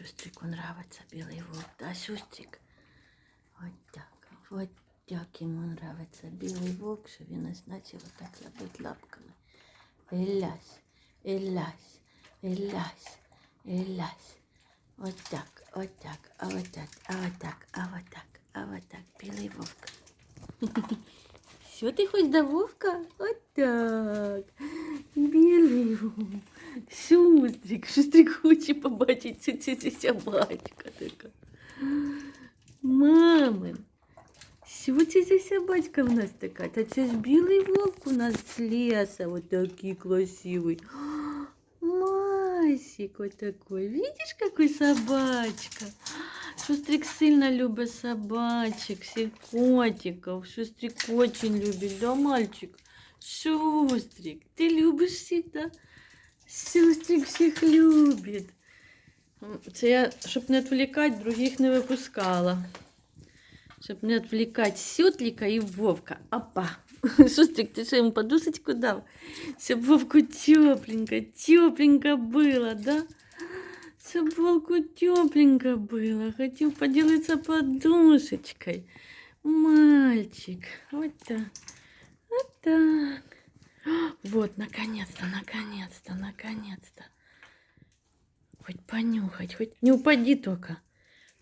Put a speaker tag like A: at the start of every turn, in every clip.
A: Шустрику нравится белый волк, да, Шустрик? Вот так, вот так ему нравится белый волк, що він ось наче отак лапить лапками. Ілясь, ілясь, ілясь, ілясь. Вот так, вот так, а вот так, а вот так, а вот так, а вот так, белый волк. Все, ты хоть до Вовка? Вот так. Білий вовк. Шустрик, шустрик хоче побачити цю цю цю собачка така. Мамин. Що це за собачка в нас така? Та це ж білий вовк у нас з леса. Вот такий красивий. Масик вот такой. Видишь, какой собачка? Шустрик сильно любит собачек, всех котиков. Шустрик очень любит, да, мальчик? Шустрик, ты любишь всех, да? Шустрик всех любит. М, Це я, щоб не відволікати, других не випускала. Щоб не відволікати Сютліка і Вовка. Опа. Шустрик, ти що йому подушечку дав? Щоб Вовку тепленько, тепленько було, да? Щоб Вовку тепленько було. Хотів поділитися подушечкой. Мальчик. Вот так. Вот так. Вот, наконец-то, наконец-то, наконец-то. Хоть понюхать, хоть не упади только.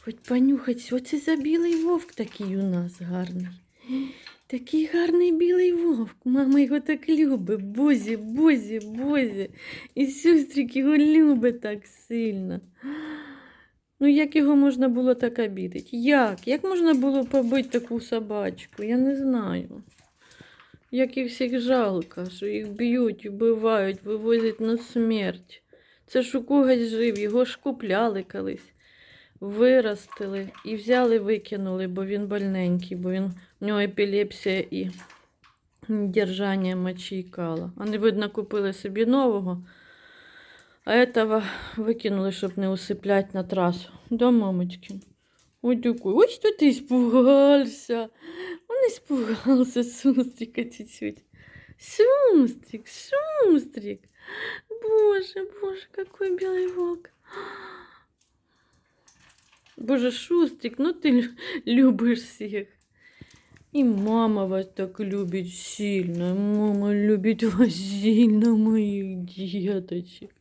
A: Хоть понюхать. Оце за білий вовк такий у нас гарний. Такий гарний білий вовк. Мама його так любить. Бозі, бозі, бозі. І сестрик його любить так сильно. Ну, як його можна було так обідати? Як? Як можна було побити таку собачку? Я не знаю. Як їх всіх жалко, що їх б'ють, вбивають, вивозять на смерть. Це ж у когось жив, його ж купляли колись, виростили і взяли, викинули, бо він больненький, бо він, у нього епілепсія і держання мочі і кала. Вони, видно, купили собі нового, а этого викинули, щоб не усиплять на трасу. Да, мамочки? Ой, ой, что ты испугался. Испугался, Сустрика чуть-чуть. Сустрик, Сустрик. Боже, боже, какой белый волк. Боже, Шустрик, ну ты лю- любишь всех. И мама вас так любит сильно. Мама любит вас сильно, моих деточек.